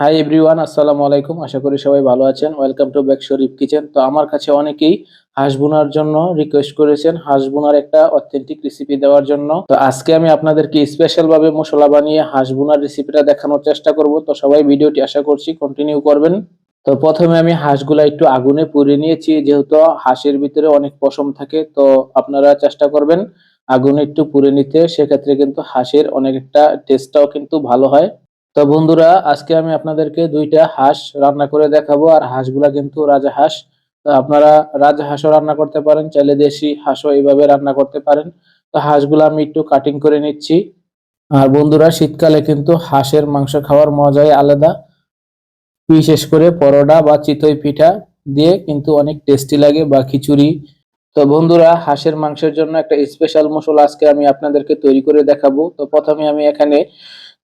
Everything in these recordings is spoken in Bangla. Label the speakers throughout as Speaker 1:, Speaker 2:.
Speaker 1: হাই এভরিওয়ান আসসালামু আলাইকুম। আশা করি সবাই ভালো আছেন। Welcome to back Sharif kitchen তো আমার কাছে অনেকেই হাঁস বোনার জন্য রিকোয়েস্ট করেছেন, হাঁস বোনার একটা অথেন্টিক রেসিপি দেওয়ার জন্য। তো আজকে আমি আপনাদেরকে স্পেশাল ভাবে মশলা বানিয়ে হাঁস বোনার রেসিপিটা দেখানোর চেষ্টা করব। তো সবাই ভিডিওটি আশা করছি কন্টিনিউ করবেন। তো প্রথমে আমি হাঁসগুলা একটু আগুনে পুড়ে নিয়েছি, যেহেতু হাঁসের ভিতরে অনেক পশম থাকে। তো আপনারা চেষ্টা করবেন আগুনে একটু পুড়ে নিতে। সেক্ষেত্রে কিন্তু হাঁসের অনেকটা টেস্টটাও কিন্তু ভালো হয়। তো বন্ধুরা, আজকে আমি আপনাদেরকে দুইটা হাঁস রান্না করে দেখাবো, আর হাঁসগুলা কিন্তু রাজা হাঁস। তো আপনারা রাজা হাঁসও রান্না করতে পারেন, চাইলে দেশি হাঁসও এইভাবে রান্না করতে পারেন। তো হাঁসগুলো আমি একটু কাটিং করে নিচ্ছি। আর বন্ধুরা, শীতকালে কিন্তু হাঁসের মাংস খাওয়ার মজাই আলাদা। বিশেষ করে পরোটা বা চিতই পিঠা দিয়ে কিন্তু অনেক টেস্টি লাগে বা খিচুড়ি। তো বন্ধুরা, হাঁসের মাংসের জন্য একটা স্পেশাল মশলা আজকে আমি আপনাদেরকে তৈরি করে দেখাবো। তো প্রথমে আমি এখানে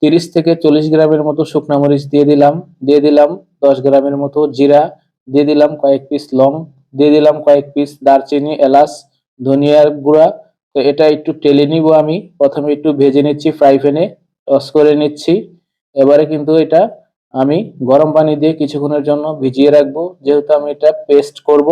Speaker 1: তিরিশ থেকে চল্লিশ গ্রামের মতো শুকনা মরিচ দিয়ে দিলাম দিয়ে দিলাম দশ গ্রামের মতো জিরা, দিয়ে দিলাম কয়েক পিস লং, দিয়ে দিলাম কয়েক পিস দারচিনি, এলাচ, ধনিয়ার গুঁড়া। তো এটা একটু টেলে নিব আমি। প্রথমে একটু ভেজে নিচ্ছি ফ্রাই প্যানে টস করে নিচ্ছি। এবারে কিন্তু এটা আমি গরম পানি দিয়ে কিছুক্ষণের জন্য ভিজিয়ে রাখব। যেহেতু আমি এটা পেস্ট করব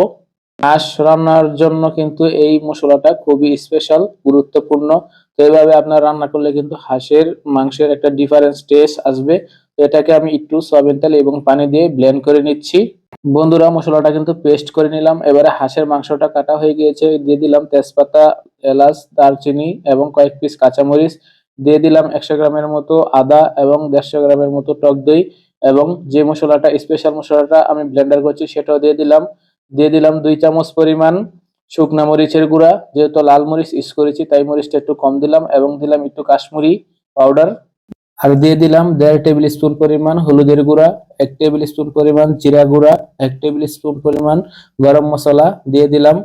Speaker 1: হাঁস রান্নার জন্য কিন্তু এই মশলাটা খুবই স্পেশাল গুরুত্বপূর্ণ। তো এইভাবে আপনার রান্না করলে কিন্তু হাঁসের, মাংসের একটা ডিফারেন্স টেস্ট আসবে। তো এটাকে আমি একটু সয়াবিন তেল এবং পানি দিয়ে ব্লেন্ড করে নিচ্ছি। বন্ধুরা, মশলাটা কিন্তু পেস্ট করে নিলাম। এবারে হাঁসের মাংসটা কাটা হয়ে গিয়েছে। দিয়ে দিলাম তেজপাতা, এলাচ, দারচিনি এবং কয়েক পিস কাঁচামরিচ। দিয়ে দিলাম একশো গ্রামের মতো আদা এবং দেড়শো গ্রামের মতো টক দই এবং যে মশলাটা স্পেশাল মশলাটা আমি ব্লেন্ডার করছি, সেটাও দিয়ে দিলাম। দিয়ে দিলাম দুই চামচ পরিমাণ শুকনা মরিচের গুঁড়া। যেহেতু লাল মরিচ ইউজ করেছি, তাই মরিচটা একটু কম দিলাম এবং দিলাম একটু কাশ্মীরি পাউডার। আর দিয়ে দিলাম দেড় টেবিল স্পুন পরিমাণ হলুদের গুঁড়া, এক টেবিল স্পুন পরিমাণ জিরা গুঁড়া, এক টেবিল স্পুন পরিমাণ গরম মশলা দিয়ে দিলাম।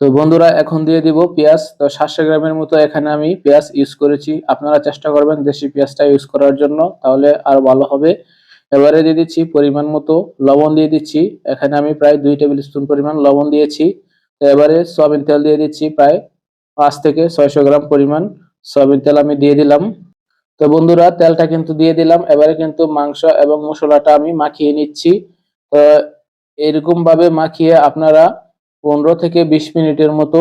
Speaker 1: তো বন্ধুরা, এখন দিয়ে দিব পেঁয়াজ। তো সাতশো গ্রামের মতো এখানে আমি পেঁয়াজ ইউজ করেছি। আপনারা চেষ্টা করবেন দেশি পেঁয়াজটা ইউজ করার জন্য, তাহলে আর ভালো হবে। এবারে দিয়ে দিচ্ছি পরিমাণ মতো লবণ দিয়ে দিচ্ছি। এখানে আমি প্রায় দুই টেবিল স্পুন পরিমাণ লবণ দিয়েছি। তো এবারে সয়াবিন তেল দিয়ে দিচ্ছি প্রায় পাঁচ থেকে ছয়শো গ্রাম পরিমাণ সয়াবিন তেল আমি দিয়ে দিলাম। তো বন্ধুরা, তেলটা কিন্তু দিয়ে দিলাম। এবারে কিন্তু মাংস এবং মশলাটা আমি মাখিয়ে নিচ্ছি। তো এরকম ভাবে মাখিয়ে আপনারা পনেরো থেকে বিশ মিনিটের মতো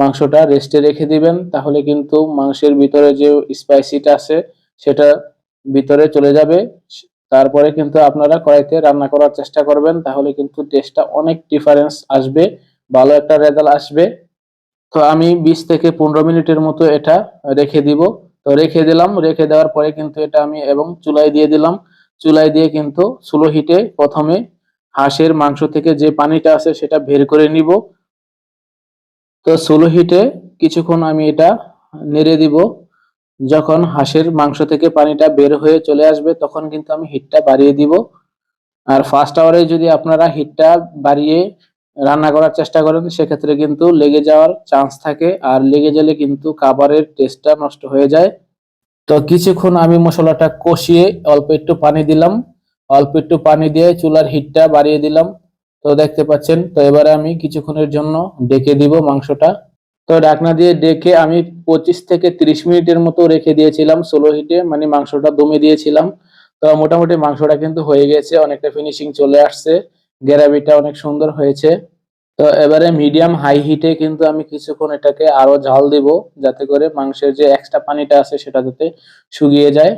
Speaker 1: মাংসটা রেস্টে রেখে দিবেন। তাহলে কিন্তু মাংসের ভিতরে যে স্পাইসিটা আছে, সেটা ভিতরে চলে যাবে। তারপরে কিন্তু আপনারা কড়াইতে রান্না করার চেষ্টা করবেন, তাহলে কিন্তু টেস্টটা অনেক ডিফারেন্স আসবে, ভালো একটা রেজাল্ট আসবে। তো আমি বিশ থেকে পনেরো মিনিটের মতো এটা রেখে দিব। তো রেখে দিলাম, রেখে দেওয়ার পরে কিন্তু এটা আমি এবং চুলায় দিয়ে দিলাম। চুলায় দিয়ে কিন্তু স্লো হিটে প্রথমে হাঁসের মাংস থেকে যে পানিটা আছে সেটা বের করে নিব। তো স্লো হিটে কিছুক্ষণ আমি এটা নেড়ে দিব। যখন হাঁসের মাংস থেকে পানিটা বের হয়ে চলে আসবে, তখন কিন্তু আমি হিটটা বাড়িয়ে দিব। আর ফার্স্ট আওয়ারে যদি আপনারা হিটটা বাড়িয়ে রান্না করার চেষ্টা করেন, সেক্ষেত্রে কিন্তু লেগে যাওয়ার চান্স থাকে। আর লেগে গেলে কিন্তু খাবারের টেস্টটা নষ্ট হয়ে যায়। তো কিছুক্ষণ আমি মশলাটা কষিয়ে অল্প একটু পানি দিলাম। অল্প একটু পানি দিয়ে চুলার হিটটা বাড়িয়ে দিলাম। তো দেখতে পাচ্ছেন, তো এবারে আমি কিছুক্ষণের জন্য ডেকে দিব মাংসটা। তো ঢাকনা দিয়ে ডেকে আমি পঁচিশ থেকে তিরিশ মিনিটের মতো রেখে দিয়েছিলাম সোলো হিটে মানে মাংসটা দমে দিয়েছিলাম। তো মোটামুটি মাংসটা কিন্তু হয়ে গেছে, অনেকটা ফিনিশিং চলে আসছে, গ্রেভিটা অনেক সুন্দর হয়েছে। তো এবারে মিডিয়াম হাই হিটে কিন্তু আমি কিছুক্ষণ এটাকে আরও ঝাল দিব, যাতে করে মাংসের যে এক্সট্রা পানিটা আছে সেটা যাতে শুকিয়ে যায়।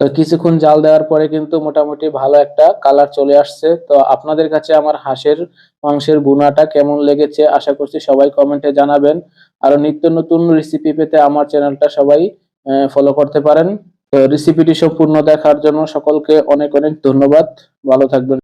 Speaker 1: তো কিছুক্ষণ জাল দেওয়ার পরে কিন্তু মোটামুটি ভালো একটা কালার চলে আসছে। তো আপনাদের কাছে আমার হাঁসের, মাংসের বুনাটা কেমন লেগেছে আশা করছি সবাই কমেন্টে জানাবেন। আরও নিত্য নতুন রেসিপি পেতে আমার চ্যানেলটা সবাই ফলো করতে পারেন। তো রেসিপিটি সম্পূর্ণ দেখার জন্য সকলকে অনেক অনেক ধন্যবাদ। ভালো থাকবেন।